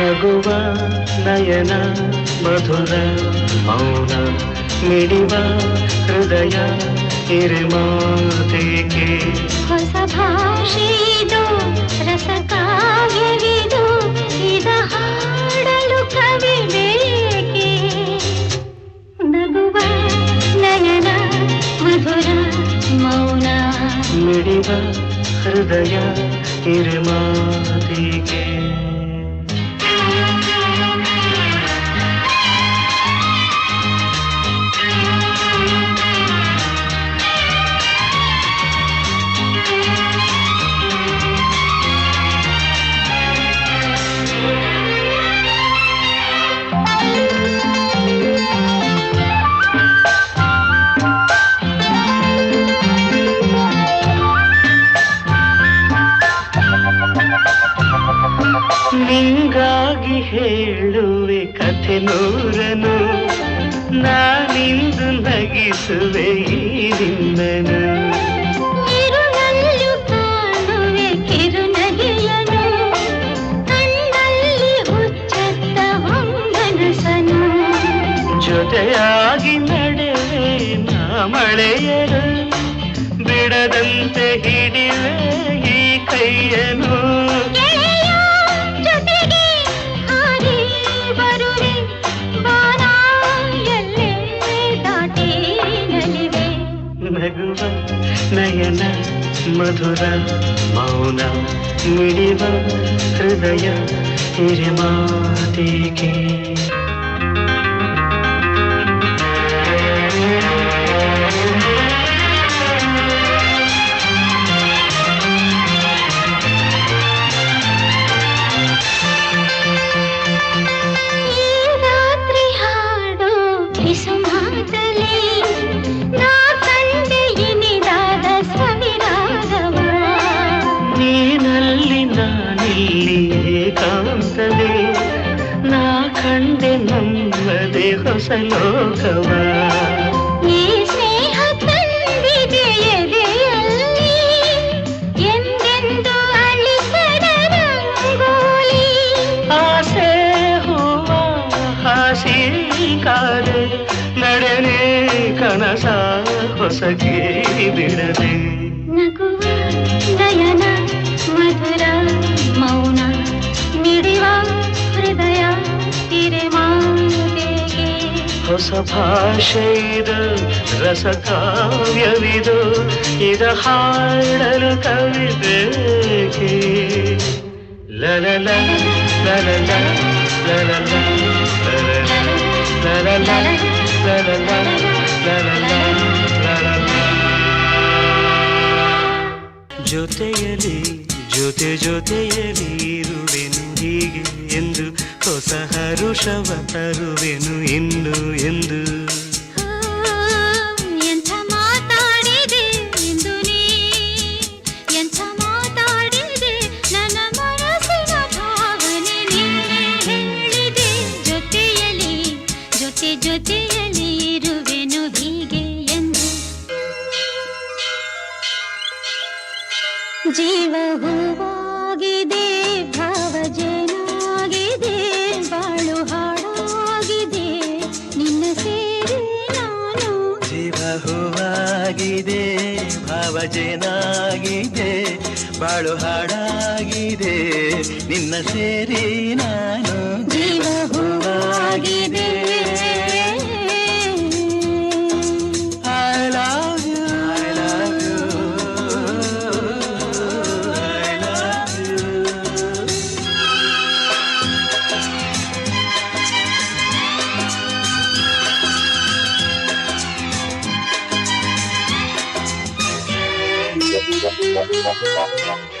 ನಗುವ ನಯನ ಮಧುರ ಮೌನ ಮಿಡಿವ ಹೃದಯ ಹಿರಿಮಾತೇಕೆ ಹೊಸ ಭಾಷೆದು ರಸಕಾವ್ಯವಿದು ಇದ ಹಾಡಲು ಕವಿ ಬೇಕೆ? ನಗುವ ನಯನ ಮಧುರ ಮೌನ ಮಿಡಿವ ಹೃದಯ ಹಿರಿಮಾತೆಗೆ. ಕಥೆ ನೂರನು ನಾನಿಂದು ನಗಿಸುವೆ ಈ ನಿನ್ನನು. ಜೊತೆಯಾಗಿ ನಡೆವೆ ನಾ ಮಳೆಯರು ಬಿಡದಂತೆ ಹಿಡಿವೆ ಈ ಕೈಯನು. ನಗುವ ನಯನ ಮಧುರ ಮೌನ ಮಿಡಿವ ಹೃದಯ ಹಿರಿಮಾತಿಗೆ ನಮ್ಮದೆ ಹೊಸ ಲೋಕವ ಈ ಸ್ನೇಹ ತಂದಿದೆ ಎದೆಯಲ್ಲಿ ಎಂದೆಂದು ಅಳಿಸದ ರಂಗೋಲಿ ಆಸೆ ಹೂವ ಹಾಸಿ ಕಾದೆ ನಡೆನೆ ಕನಸ ಹೊಸಗೆ ಬಿಡದೆ ನಗುವ ನಯನ ಮಧುರ ಮೌನ ಮಿಡಿವ ಹೃದಯ ತಿರೆಮಾತೆಗೆ ಹೊಸ ಭಾಷೆ ಇದು ರಸಕಾವ್ಯವಿದು ಇದ ಹಾಡಲು ಕವಿ ಬೇಕಿ ಲಲ ಲಲ ಜೊತೆಯಲ್ಲಿ ಜೊತೆ ಜೊತೆಯಲ್ಲಿ ಇರುವೆನು ಹೀಗೆ ಎಂದು ಹೊಸ ಹರುಷವ ತರುವೆನು ಇನ್ನು ಎಂದು. ಜೀವ ಮಾತಾಡಿದೆ ಭಾವಜೇನಾಗಿದೆ ಬಾಳು ಹಾಡಾಗಿದೆ ನಿನ್ನ ಸೇರಿ ನಾನು ಜೀವ ಹೂವಾಗಿದೆ. Thank you.